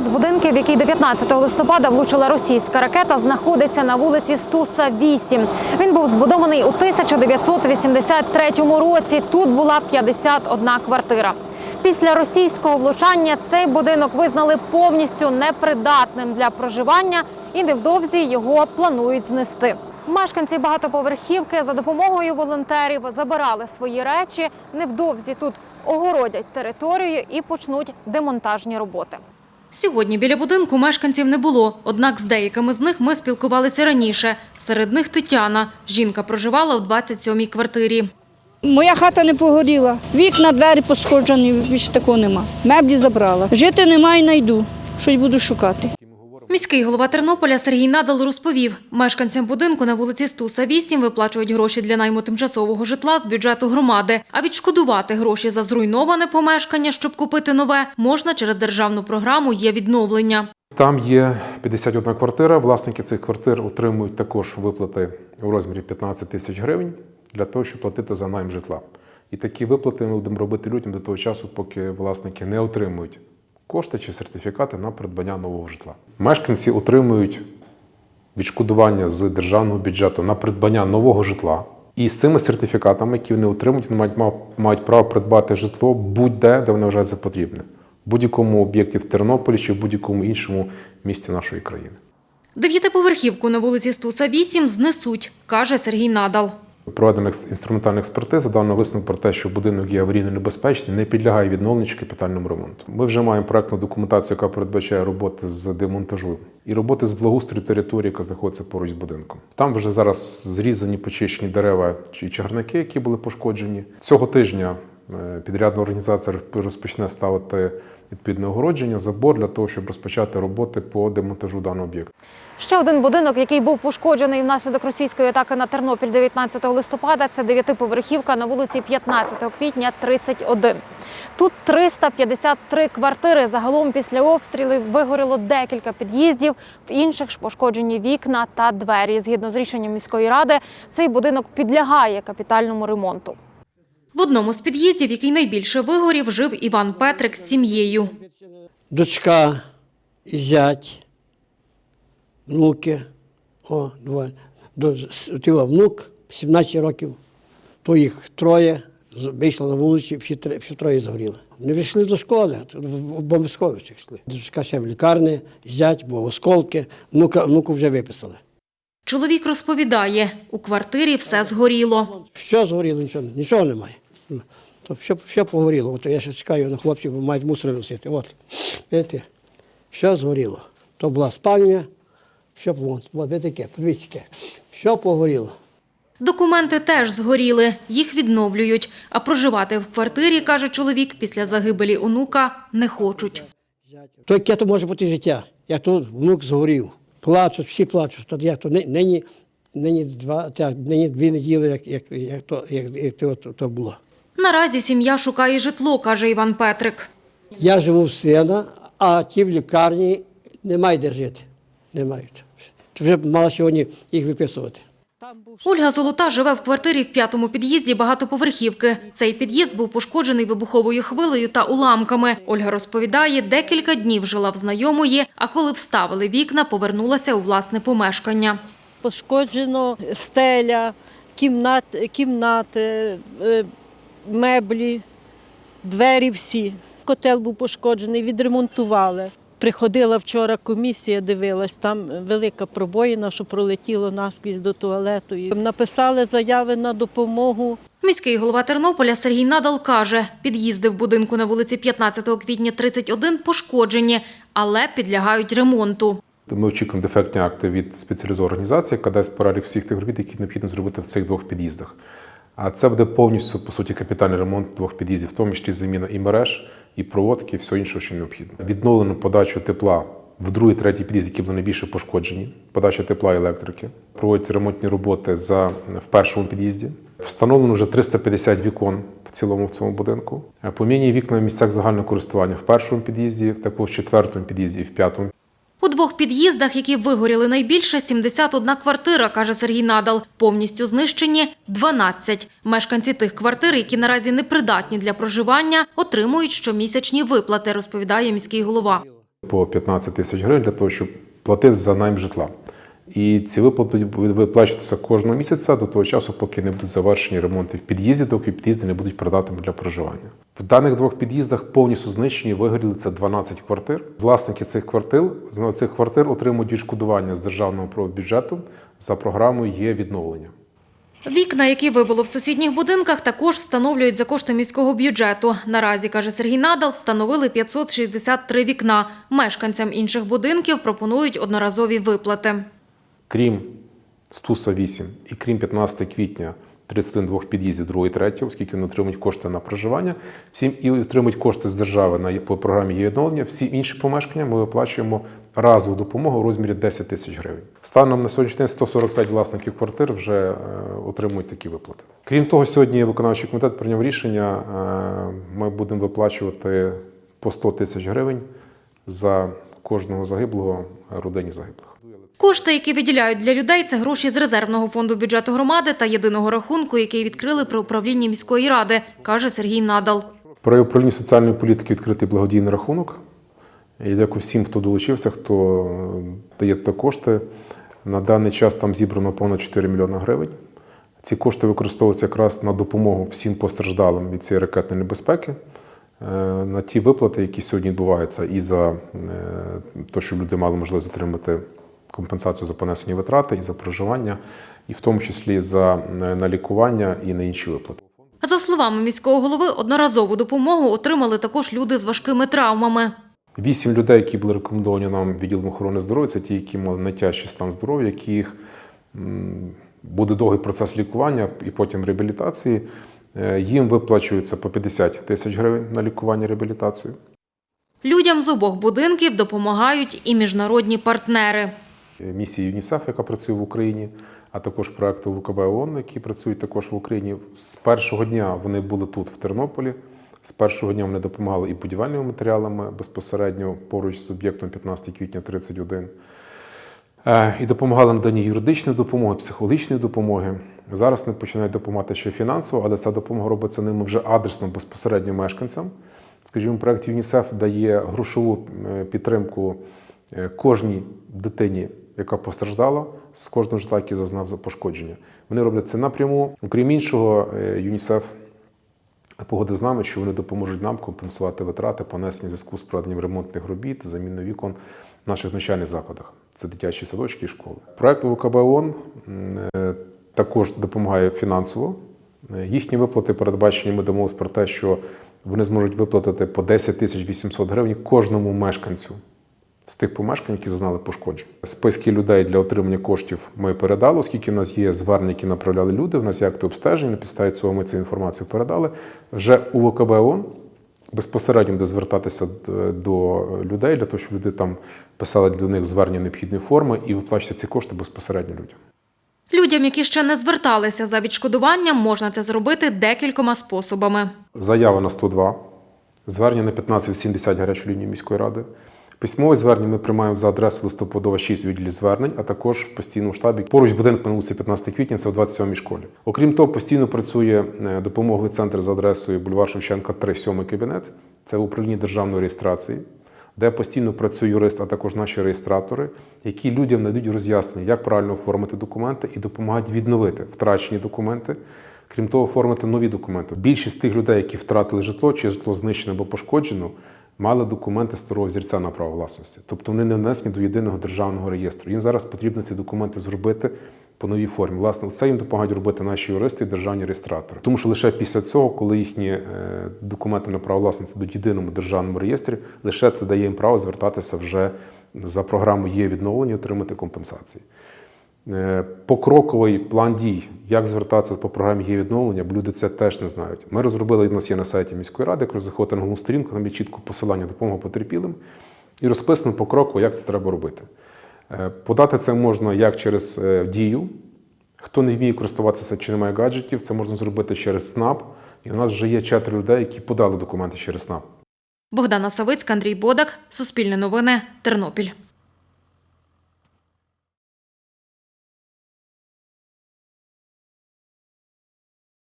З будинків, в який 19 листопада влучила російська ракета, знаходиться на вулиці Стуса 8. Він був збудований у 1983 році. Тут була 51 квартира. Після російського влучання цей будинок визнали повністю непридатним для проживання і невдовзі його планують знести. Мешканці багатоповерхівки за допомогою волонтерів забирали свої речі. Невдовзі тут огородять територію і почнуть демонтажні роботи. Сьогодні біля будинку мешканців не було, однак з деякими з них ми спілкувалися раніше. Серед них Тетяна. Жінка проживала в 27-й квартирі. Моя хата не погоріла. Вікна, двері пошкоджені, більше такого нема. Меблі забрала. Жити немає, найду. Щось буду шукати. Міський голова Тернополя Сергій Надал розповів, мешканцям будинку на вулиці Стуса 8 виплачують гроші для найму тимчасового житла з бюджету громади. А відшкодувати гроші за зруйноване помешкання, щоб купити нове, можна через державну програму «Є відновлення». Там є 51 квартира. Власники цих квартир отримують також виплати у розмірі 15 тисяч гривень для того, щоб платити за найм житла. І такі виплати ми будемо робити людям до того часу, поки власники не отримують кошти чи сертифікати на придбання нового житла. Мешканці отримують відшкодування з державного бюджету на придбання нового житла. І з цими сертифікатами, які вони отримують, вони мають, мають право придбати житло будь-де, де вони вважають за потрібне. В будь-якому об'єкті в Тернополі чи в будь-якому іншому місті нашої країни. Дев'ятиповерхівку на вулиці Стуса 8 знесуть, каже Сергій Надал. Проведена інструментальна експертиза дано висновок про те, що будинок є аварійно небезпечний, не підлягає відновленню чи капітальному ремонту. Ми вже маємо проектну документацію, яка передбачає роботи з демонтажу і роботи з благоустрою території, яка знаходиться поруч з будинком. Там вже зараз зрізані почищені дерева чи чагарники, які були пошкоджені. Цього тижня підрядна організація розпочне ставити відповідне огородження, забор для того, щоб розпочати роботи по демонтажу даного об'єкту. Ще один будинок, який був пошкоджений внаслідок російської атаки на Тернопіль 19 листопада, це дев'ятиповерхівка на вулиці 15 квітня 31. Тут 353 квартири. Загалом після обстрілів вигоріло декілька під'їздів. В інших ж пошкоджені вікна та двері. Згідно з рішенням міської ради, цей будинок підлягає капітальному ремонту. В одному з під'їздів, який найбільше вигорів, жив Іван Петрик з сім'єю. дочка, зять, внуки. О, двоє. Його внук 17 років, то їх троє вийшли на вулицю, всі, троє згоріли. Не вийшли до школи, в, бомбосховище йшли. Дочка ще в лікарні, зять, бо осколки, внука, внуку вже виписали. Чоловік розповідає, у квартирі все згоріло. Все згоріло, нічого, нічого немає. То все, все погоріло. От я ще чекаю на хлопців, бо мають мусор носити. От, бачите, все згоріло. То була спальня, все вон, от, таке, подивіться, все погоріло. Документи теж згоріли, їх відновлюють. А проживати в квартирі, каже чоловік, після загибелі онука не хочуть. То яке то може бути життя, як тут внук згорів. Плачуть, всі плачуть. То як то нині, нині, два, так, нині дві неділи, як, як, як, то, як, як то, то, то було. Наразі сім'я шукає житло, каже Іван Петрик. Я живу в сина, а ті в лікарні немає де жити. Не мають. Вже мала сьогодні їх виписувати. Ольга Золота живе в квартирі в п'ятому під'їзді багатоповерхівки. Цей під'їзд був пошкоджений вибуховою хвилею та уламками. Ольга розповідає, декілька днів жила в знайомої, а коли вставили вікна, повернулася у власне помешкання. Пошкоджено стеля, кімнат, кімнати, е, меблі, двері всі. Котел був пошкоджений, відремонтували. Приходила вчора комісія, дивилась, там велика пробоїна, що пролетіло наскрізь до туалету. Написали заяви на допомогу. Міський голова Тернополя Сергій Надал каже, під'їзди в будинку на вулиці 15 квітня 31 пошкоджені, але підлягають ремонту. Ми очікуємо дефектні акти від спеціалізованої організації, яка дасть перелік всіх тих робіт, які необхідно зробити в цих двох під'їздах. А це буде повністю по суті капітальний ремонт двох під'їздів, в тому числі заміна і мереж, і проводки, і всього іншого, що необхідно. Відновлено подачу тепла в другий, третій під'їзд, які були найбільше пошкоджені, подача тепла і електрики. Проводять ремонтні роботи за в першому під'їзді. Встановлено вже 350 вікон в цілому в цьому будинку. Поміняні вікна в місцях загального користування в першому під'їзді, також в четвертому під'їзді і в п'ятому У двох під'їздах, які вигоріли найбільше, 71 квартира, каже Сергій Надал. Повністю знищені 12. Мешканці тих квартир, які наразі непридатні для проживання, отримують щомісячні виплати, розповідає міський голова. по 15 тисяч гривень для того, щоб платити за найм житла. І ці виплати будуть виплачуватися кожного місяця до того часу, поки не будуть завершені ремонти в під'їзді, доки під'їзди не будуть придатними для проживання. В даних двох під'їздах повністю знищені вигоріли це 12 квартир. Власники цих квартир з цих квартир отримують відшкодування з державного бюджету за програмою є відновлення. Вікна, які вибило в сусідніх будинках, також встановлюють за кошти міського бюджету. Наразі, каже Сергій Надал, встановили 563 вікна. Мешканцям інших будинків пропонують одноразові виплати. Крім Стуса 8 і крім 15 квітня 31 двох під'їздів 2 і 3, оскільки вони отримують кошти на проживання, всім і отримують кошти з держави на по програмі є відновлення. Всі інші помешкання ми виплачуємо разову допомогу у розмірі 10 тисяч гривень. Станом на сьогоднішній день 145 власників квартир вже е, отримують такі виплати. Крім того, сьогодні виконавчий комітет прийняв рішення. е, Ми будемо виплачувати по 100 тисяч гривень за кожного загиблого родині загиблих. Кошти, які виділяють для людей, це гроші з резервного фонду бюджету громади та єдиного рахунку, який відкрили при управлінні міської ради, каже Сергій Надал. При управлінні соціальної політики відкритий благодійний рахунок. Я дякую всім, хто долучився, хто е, дає туди кошти. На даний час там зібрано понад 4 мільйони гривень. Ці кошти використовуються якраз на допомогу всім постраждалим від цієї ракетної небезпеки, е, на ті виплати, які сьогодні відбуваються, і за те, щоб люди мали можливість отримати компенсацію за понесені витрати, і за проживання, і в тому числі за е, на лікування і на інші виплати. За словами міського голови, одноразову допомогу отримали також люди з важкими травмами. Вісім людей, які були рекомендовані нам відділом охорони здоров'я, це ті, які мали найтяжчий стан здоров'я, яких буде довгий процес лікування і потім реабілітації. Е, Їм виплачується по 50 тисяч гривень на лікування реабілітацію. Людям з обох будинків допомагають і міжнародні партнери. Місії ЮНІСЕФ, яка працює в Україні, а також проекту ВКБ ООН, які працюють також в Україні. З першого дня вони були тут, в Тернополі. З першого дня вони допомагали і будівельними матеріалами безпосередньо поруч з об'єктом 15 квітня 31. Е, І допомагали наданні юридичної допомоги, психологічної допомоги. Зараз вони починають допомагати ще фінансово, але ця допомога робиться ними вже адресно безпосередньо мешканцям. Скажімо, проект ЮНІСЕФ дає грошову е, підтримку е, кожній дитині, яка постраждала з кожного житла, який зазнав за пошкодження. Вони роблять це напряму. Окрім іншого, е, ЮНІСЕФ погодив з нами, що вони допоможуть нам компенсувати витрати, понесені в зв'язку з проведенням ремонтних робіт, заміною вікон в наших навчальних закладах. Це дитячі садочки і школи. Проект УКБ ООН е, також допомагає фінансово. Е, Їхні виплати передбачені. Ми домовилися про те, що вони зможуть виплатити по 10 тисяч 800 гривень кожному мешканцю з тих помешкань, які зазнали пошкоджень. Списки людей для отримання коштів ми передали, оскільки в нас є звернення, які направляли люди. В нас є акти обстеження. На підставі цього ми цю інформацію передали. Вже у ВКБ ООН безпосередньо буде звертатися до людей для того, щоб люди там писали для них звернення необхідної форми і виплачувати ці кошти безпосередньо людям. Людям, які ще не зверталися за відшкодуванням, можна це зробити декількома способами. Заява на 102, звернення на 1580 гарячу лінію міської ради. Письмове звернення ми приймаємо за адресою листопадова 6 відділі звернень, а також в постійному штабі поруч будинок на вулиці 15 квітня, це в 27-й школі. Окрім того, постійно працює е, допомоговий центр за адресою бульвар Шевченка, 3, 7 кабінет. Це в управлінні державної реєстрації, де постійно працює юрист, а також наші реєстратори, які людям надають роз'яснення, як правильно оформити документи і допомагають відновити втрачені документи. Крім того, оформити нові документи. Більшість тих людей, які втратили житло, чи житло знищено або пошкоджено, мали документи старого зірця на право власності. Тобто вони не внесені до єдиного державного реєстру. Їм зараз потрібно ці документи зробити по новій формі. Власне, це їм допомагають робити наші юристи і державні реєстратори. Тому що лише після цього, коли їхні е, документи на право власності в єдиному державному реєстрі, лише це дає їм право звертатися вже за програмою є відновлення, і отримати компенсації. Е, Покроковий план дій, як звертатися по програмі є відновлення, люди це теж не знають. Ми розробили, у нас є на сайті міської ради, як заходити на головну сторінку, там є чітко посилання допомоги потерпілим і розписано покроково, як це треба робити. Е, Подати це можна як через е, дію. Хто не вміє користуватися чи не має гаджетів, це можна зробити через СНАП. І у нас вже є четверо людей, які подали документи через СНАП. Богдана Савицька, Андрій Бодак, Суспільне новини, Тернопіль.